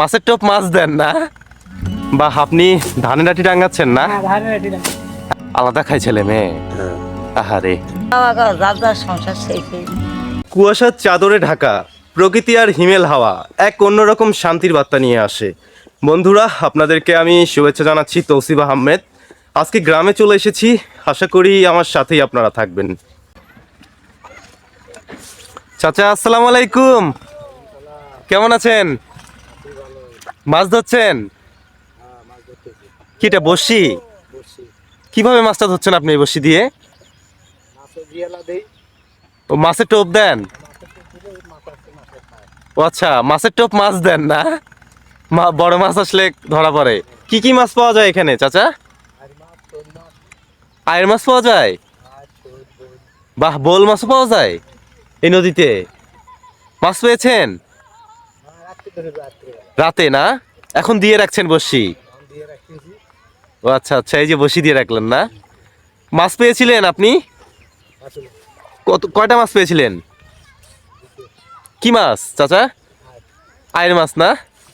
মাছের টোপ মাছ দেন না। বা আপনি ধানের ডাটি টাঙ্গাচ্ছেন না? হ্যাঁ। আলাদা খাই ছেলে মেয়ে? আহারে। সেই সেই। কুয়াশার চাদরে ঢাকা প্রকৃতি আর হিমেল হাওয়া এক অন্যরকম শান্তির বার্তা নিয়ে আসে। বন্ধুরা আপনাদেরকে আমি শুভেচ্ছা জানাচ্ছি তৌসিফ আহমেদ। আজকে গ্রামে চলে এসেছি আশা করি আমার সাথেই আপনারা থাকবেন। চাচা আসসালামু আলাইকুম। কেমন আছেন? মাছ ধরছেন? কিটা বসি কীভাবে মাছটা ধরছেন আপনি এই বসি দিয়ে? ও মাছের টোপ দেন? ও আচ্ছা মাছের টোপ মাছ দেন না? বড় মাছ আসলে ধরা পড়ে। কি কি মাছ পাওয়া যায় এখানে চাচা? আয়ের মাছ পাওয়া যায়? বাহ বোল মাছও পাওয়া যায়? এই নদীতে? মাছ পেয়েছেন? রাতে না? এখন দিয়ে রাখছেন বসি? ও আচ্ছা আচ্ছা এই যে বসি দিয়ে রাখলেন না? মাছ পেয়েছিলেন আপনি? কত কয়টা মাছ পেয়েছিলেন? কি মাছ চাচা? আয়ের মাছ না?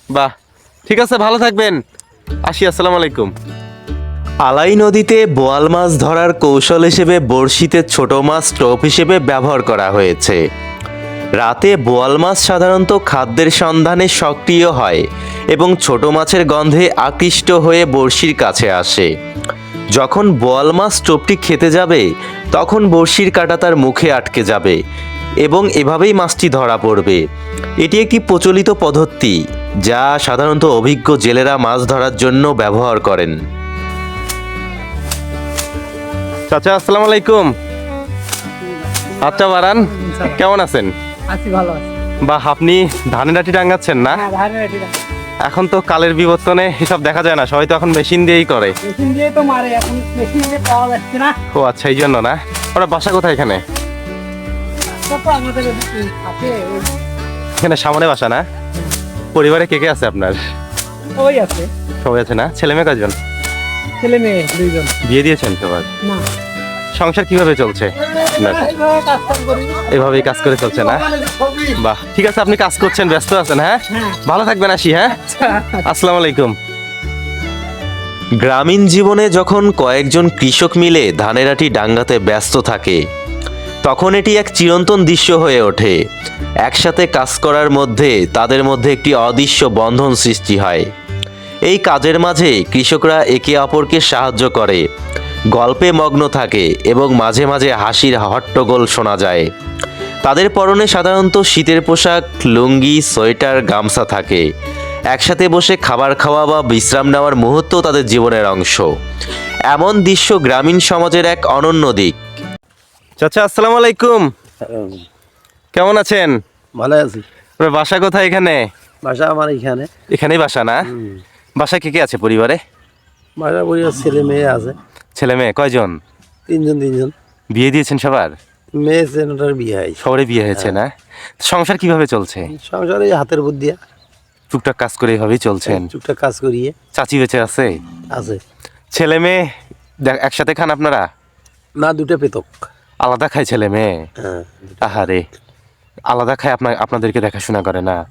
বাহ ঠিক আছে ভালো থাকবেন। আসি আসসালামু আলাইকুম। আলাই নদীতে বোয়াল মাছ ধরার কৌশল হিসেবে বড়শিতে ছোট মাছ টোপ হিসেবে ব্যবহার করা হয়েছে। রাতে বোয়াল মাছ সাধারণত খাদ্যের সন্ধানে সক্রিয় হয় এবং ছোট মাছের গন্ধে আকৃষ্ট হয়ে বড়শির কাছে আসে। যখন বোয়াল মাছ টোপটি খেতে যাবে তখন বড়শির কাঁটা তার মুখে আটকে যাবে এবং এভাবেই মাছটি ধরা পড়বে। এটি একটি প্রচলিত পদ্ধতি যা সাধারণত অভিজ্ঞ জেলেরা মাছ ধরার জন্য ব্যবহার করেন। চাচা আসসালামু আলাইকুম। আচ্ছা বারান কেমন আছেন? আছি ভালো আছি। বা আপনি ধানের ডাটি টাঙ্গাচ্ছেন না? হ্যাঁ ধানের এখন তো কালের বিবর্তনে এসব দেখা যায় না সবাই তো এখন মেশিন দিয়েই করে। মেশিন দিয়ে তো মারে এখন মেশিন দিয়ে পাওয়া যাচ্ছে না। ও আচ্ছা এই জন্য না? ওরা বাসা কোথায় এখানে? এখানে সামনে বাসা না? পরিবারে কে কে আছে আপনার? ওই আছে। সবাই আছে না? ছেলে মেয়ে কজন ছেলে মেয়ে দুইজন। বিয়ে দিয়েছেন সবার না। সংসার কীভাবে চলছে? এভাবেই কাজ করে চলছে না? বাহ ঠিক আছে আপনি কাজ করছেন ব্যস্ত আছেন হ্যাঁ? হ্যাঁ। ভালো থাকবেন আসি হ্যাঁ? আসসালামু আলাইকুম। গ্রামীণ জীবনে যখন কয়েকজন কৃষক মিলে ধানের আটি ডাঙ্গাতে ব্যস্ত থাকে তখন এটি এক চিরন্তন দৃশ্য হয়ে ওঠে। একসাথে কাজ করার মধ্যে তাদের মধ্যে একটি অদৃশ্য বন্ধন সৃষ্টি হয়। এই কাজের মাঝে কৃষকরা একে অপরকে সাহায্য করে। গল্পে মগ্ন থাকে এবং মাঝে মাঝে হাসির হট্টগোল শোনা যায়। তাদের পরনে সাধারণত শীতের পোশাক লুঙ্গি সোয়েটার গামছা থাকে। একসাথে বসে খাবার খাওয়া বা বিশ্রাম নেওয়ার মুহূর্ত তাদের জীবনের অংশ। এমন দৃশ্য গ্রামীণ সমাজের এক অনন্য দিক। চাচা আসসালামু আলাইকুম। কেমন আছেন? ভালো আছি। আপনার বাসা কোথায় এখানে? বাসা আমার এখানে। এখানেই বাসা না? বাসায় কে কে আছে পরিবারে? বাসা পরিবার ছেলে মেয়ে আছে। ছেলে মেয়ে কয়জন? তিনজন তিনজন। বিয়ে দিয়েছেন সবার? মেয়ে বিয়ে হয়েছে। সবারই বিয়ে হয়েছে না? সংসার কীভাবে চলছে? সংসারে এই হাতের বুদ্ধি টুকটাক কাজ করে এভাবেই চলছেন? টুকটাক কাজ করিয়ে। চাচি বেঁচে আছে? আছে। ছেলে মেয়ে দেখ- একসাথে খান আপনারা? না দুটো পেতক। আলাদা খায় ছেলে মেয়ে? হ্যাঁ আহারে আলাদা খায় আপনার আপনাদেরকে দেখাশোনা করে না?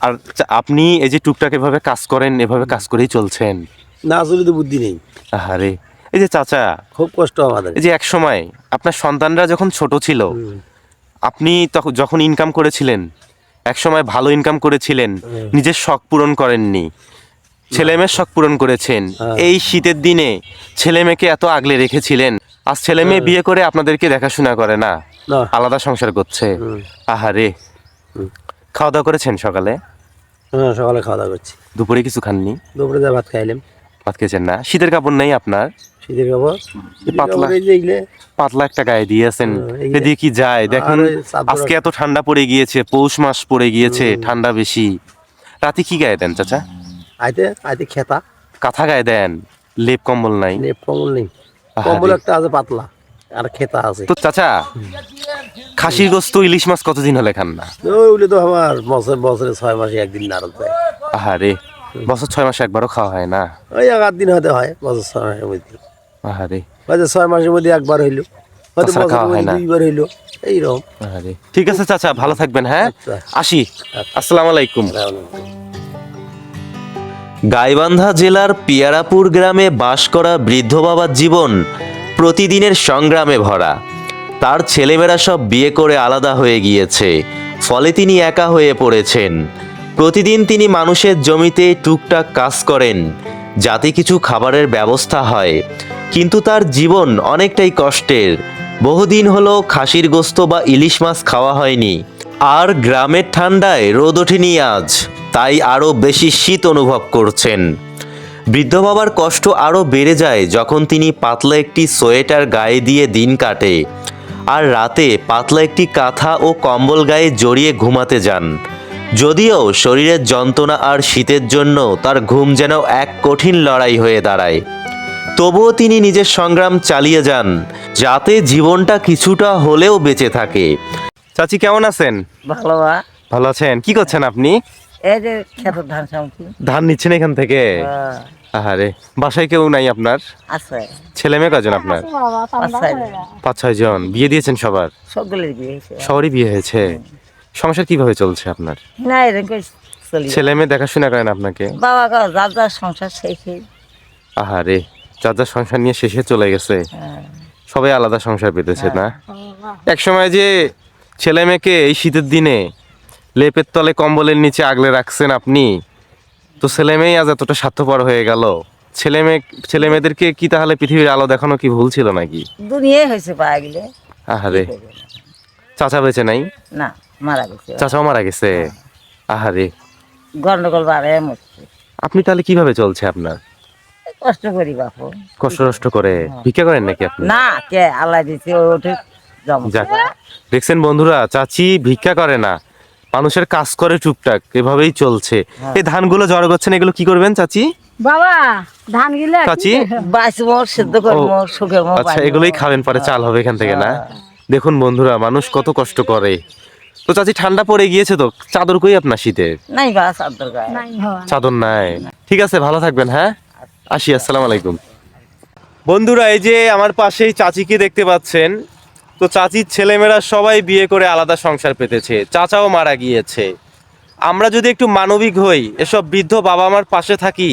আর আপনি এই যে টুকটাক এভাবে কাজ করেন এভাবে কাজ করেই চলছেন? না আসলে তো বুদ্ধি নেই। আহারে। এই যে চাচা খুব কষ্ট আমাদের। এই যে এক সময় আপনার সন্তানরা যখন ছোট ছিল আপনি তখন যখন ইনকাম করেছিলেন এক সময় ভালো ইনকাম করেছিলেন নিজের শখ পূরণ করেননি ছেলে মেয়ের শখ পূরণ করেছেন হ্যাঁ। এই শীতের দিনে ছেলে মেয়েকে এত আগলে রেখেছিলেন আজ ছেলে মেয়ে বিয়ে করে আপনাদেরকে দেখাশোনা করে না আলাদা সংসার করছে। আহারে। খাওয়া দাওয়া করেছেন সকালে? হ্যাঁ সকালে খাওয়া দাওয়া করছি। দুপুরে কিছু খাননি? দুপুরে যা ভাত খাইলাম। ভাত খেয়েছেন না? শীতের কাপড় নেই আপনার? শীতের কাপড়। পাতলা। পাতলা একটা গায়ে দিয়েছেন। এদিকে কি যায়? দেখুন আজকে এত ঠান্ডা পড়ে গিয়েছে পৌষ মাস পড়ে গিয়েছে ঠান্ডা বেশি। রাতে কি গায়ে দেন চাচা? আইতে আইতে খেতা। কাঁথা গায়ে দেন লেপ কম্বল নাই। নে কম্বল নেই। কম্বল একটা আছে পাতলা আর খেতা আছে। তো চাচা খাসির গোস্ত ইলিশ মাছ কতদিন হলে খান না? ওইগুলো তো আমার বছর বছরে ছয় মাসে একদিন নাড়ত যায় আহারে বছর ছয় মাসে একবারও খাওয়া হয় না। ওই এক আট দিন হয়তো হয় বছর ছয় মাসের মধ্যে আহারে। হয়তো ছয় মাসের মধ্যে একবার হইল হয়তো। দুইবার এইরকম। আহারে। ঠিক আছে চাচা ভালো থাকবেন হ্যাঁ? আচ্ছা। আসি। আসসালামু আলাইকুম। গাইবান্ধা জেলার পিয়ারাপুর গ্রামে বাস করা বৃদ্ধ বাবার জীবন প্রতিদিনের সংগ্রামে ভরা। তার ছেলেমেয়েরা সব বিয়ে করে আলাদা হয়ে গিয়েছে ফলে তিনি একা হয়ে পড়েছেন। প্রতিদিন তিনি মানুষের জমিতে টুকটাক কাজ করেন যাতে কিছু খাবারের ব্যবস্থা হয়। কিন্তু তার জীবন অনেকটাই কষ্টের। বহুদিন হলো খাসির গোস্ত বা ইলিশ মাছ খাওয়া হয়নি। আর গ্রামের ঠান্ডায় রোদ ওঠেনি আজ, তাই আরও বেশি শীত অনুভব করছেন। বৃদ্ধ বাবার কষ্ট আরও বেড়ে যায় যখন তিনি পাতলা একটি সোয়েটার গায়ে দিয়ে দিন কাটে। আর রাতে পাতলা একটি কাঁথা ও কম্বল গায়ে জড়িয়ে ঘুমাতে যান। যদিও শরীরের যন্ত্রণা আর শীতের জন্য তার ঘুম যেন এক কঠিন লড়াই হয়ে দাঁড়ায়। তবুও তিনি নিজের সংগ্রাম চালিয়ে যান যাতে জীবনটা কিছুটা হলেও বেঁচে থাকে। চাচি কেমন আছেন? ভালো ভালো আছেন? কি করছেন আপনি? এই যে খেত ধান ধান নিচ্ছেন এখান থেকে? আহারে বাসায় কেউ নাই আপনার? আছে। ছেলে মেয়ে কজন আপনার। পাঁচ ছয় জন। বিয়ে দিয়েছেন সবার? সবগুলোর বিয়ে হয়েছে। সবারই বিয়ে হয়েছে? সংসার কীভাবে চলছে আপনার? না এরকম ছেলে মেয়ে দেখাশোনা করেন আপনাকে? বাবা যার যার সংসার সেই সেই। আহারে যার যার সংসার নিয়ে শেষে চলে গেছে হ্যাঁ। সবাই আলাদা সংসার পেতেছে না? এক সময় যে ছেলে মেয়েকে এই শীতের দিনে লেপের তলে কম্বলের নিচে আগলে রাখছেন আপনি তো ছেলে মেয়ে আজ এতটা স্বার্থপর হয়ে গেল। ছেলে মেয়ে ছেলে মেয়েদেরকে কি তাহলে পৃথিবীর আলো দেখানো কি ভুল ছিল নাকি? দুনিয়ায় হয়েছে পাওয়া গেলে আহারে। চাচা বেঁচে নাই? না মারা গেছে। চাচাও মারা গেছে? আহারে। গন্ডগোল বাড়ে মরছে। আপনি তাহলে কীভাবে চলছে আপনার? কষ্ট করি বাপু। কষ্ট কষ্ট করে। ভিক্ষা করেন নাকি আপনি? না কে আল্লাহ দিছে ওঠে যাক। দেখছেন বন্ধুরা চাচি ভিক্ষা করে না। মানুষের কাজ করে টুকটাক এভাবেই চলছে। এই ধানগুলো জড়ো করছেন এগুলো কি করবেন চাচি? বাবা ধান গিলে চাচি? বাঁচবো সিদ্ধ করব আচ্ছা এগুলোই খাবেন পরে চাল হবে এখান থেকে না? দেখুন বন্ধুরা মানুষ কত কষ্ট করে। তো চাচি ঠান্ডা পড়ে গিয়েছে তো চাদর কই আপনার শীতে? নাই বা চাদর গায়ে। চাদর নাই। ঠিক আছে ভালো থাকবেন হ্যাঁ? আসি, আসসালাম আলাইকুম। বন্ধুরা, এই যে আমার পাশেই চাচিকে দেখতে পাচ্ছেন, তো চাচির ছেলেমেয়েরা সবাই বিয়ে করে আলাদা সংসার পেতেছে, চাচাও মারা গিয়েছে। আমরা যদি একটু মানবিক হই, এসব বৃদ্ধ বাবা মার পাশে থাকি,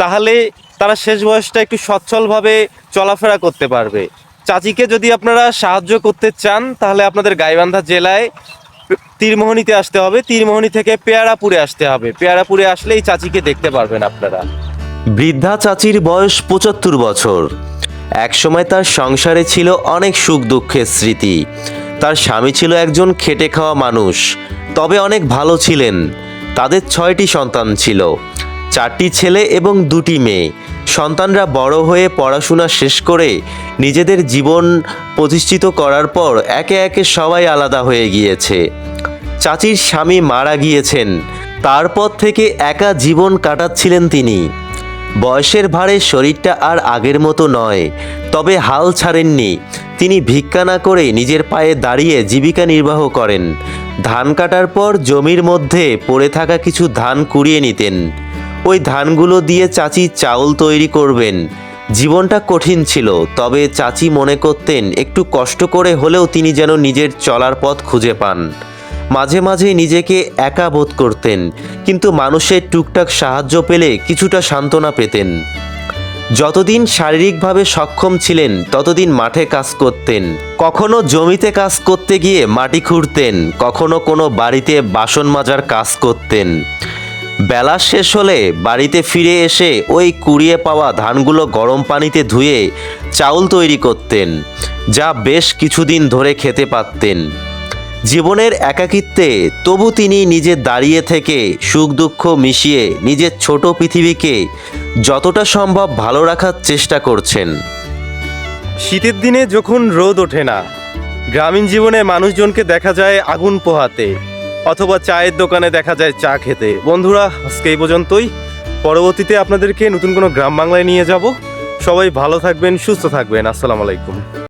তাহলে তারা শেষ বয়সটা একটু সচ্ছলভাবে চলাফেরা করতে পারবে। চাচিকে যদি আপনারা সাহায্য করতে চান, তাহলে আপনাদের গাইবান্ধা জেলায় তীরমোহনীতে আসতে হবে। তীরমোহনী থেকে পেয়ারাপুরে আসতে হবে। পেয়ারাপুরে আসলেই চাচিকে দেখতে পারবেন আপনারা। বৃদ্ধা চাচির বয়স পঁচাত্তর বছর। একসময় তার সংসারে ছিল অনেক সুখ দুঃখের স্মৃতি। তার স্বামী ছিল একজন খেটে খাওয়া মানুষ, তবে অনেক ভালো ছিলেন। তাদের ছয়টি সন্তান ছিল, চারটি ছেলে এবং দুটি মেয়ে। সন্তানরা বড় হয়ে পড়াশোনা শেষ করে নিজেদের জীবন প্রতিষ্ঠিত করার পর একে একে সবাই আলাদা হয়ে গিয়েছে। চাচির স্বামী মারা গিয়েছেন, তারপর থেকে একা জীবন কাটাচ্ছিলেন তিনি। বয়সের ভারে শরীরটা আর আগের মতো নয়, তবে হাল ছাড়েননি। তিনি ভিক্ষা না করে নিজের পায়ে দাঁড়িয়ে জীবিকা নির্বাহ করেন। ধান কাটার পর জমির মধ্যে পড়ে থাকা কিছু ধান কুড়িয়ে নিতেন। ওই ধানগুলো দিয়ে চাচি চাউল তৈরি করবেন। জীবনটা কঠিন ছিল, তবে চাচি মনে করতেন একটু কষ্ট করে হলেও তিনি যেন নিজের চলার পথ খুঁজে পান। মাঝে মাঝে নিজেকে একা বোধ করতেন, কিন্তু মানুষের টুকটাক সাহায্য পেলে কিছুটা সান্ত্বনা পেতেন। যতদিন শারীরিকভাবে সক্ষম ছিলেন, ততদিন মাঠে কাজ করতেন। কখনো জমিতে কাজ করতে গিয়ে মাটি খুঁড়তেন, কখনো কোনো বাড়িতে বাসন মাজার কাজ করতেন। বেলা শেষ হলে বাড়িতে ফিরে এসে ওই কুড়িয়ে পাওয়া ধানগুলো গরম পানিতে ধুয়ে চাউল তৈরি করতেন, যা বেশ কিছুদিন ধরে খেতে পারতেন। জীবনের একাকিত্বে তবু তিনি নিজে দাঁড়িয়ে থেকে সুখ দুঃখ মিশিয়ে নিজের ছোট পৃথিবীকে যতটা সম্ভব ভালো রাখার চেষ্টা করছেন। শীতের দিনে যখন রোদ ওঠে না, গ্রামীণ জীবনে মানুষজনকে দেখা যায় আগুন পোহাতে অথবা চায়ের দোকানে দেখা যায় চা খেতে। বন্ধুরা, আজকে এই পর্যন্তই। পরবর্তীতে আপনাদেরকে নতুন কোনো গ্রাম বাংলায় নিয়ে যাব। সবাই ভালো থাকবেন, সুস্থ থাকবেন। আসসালামু আলাইকুম।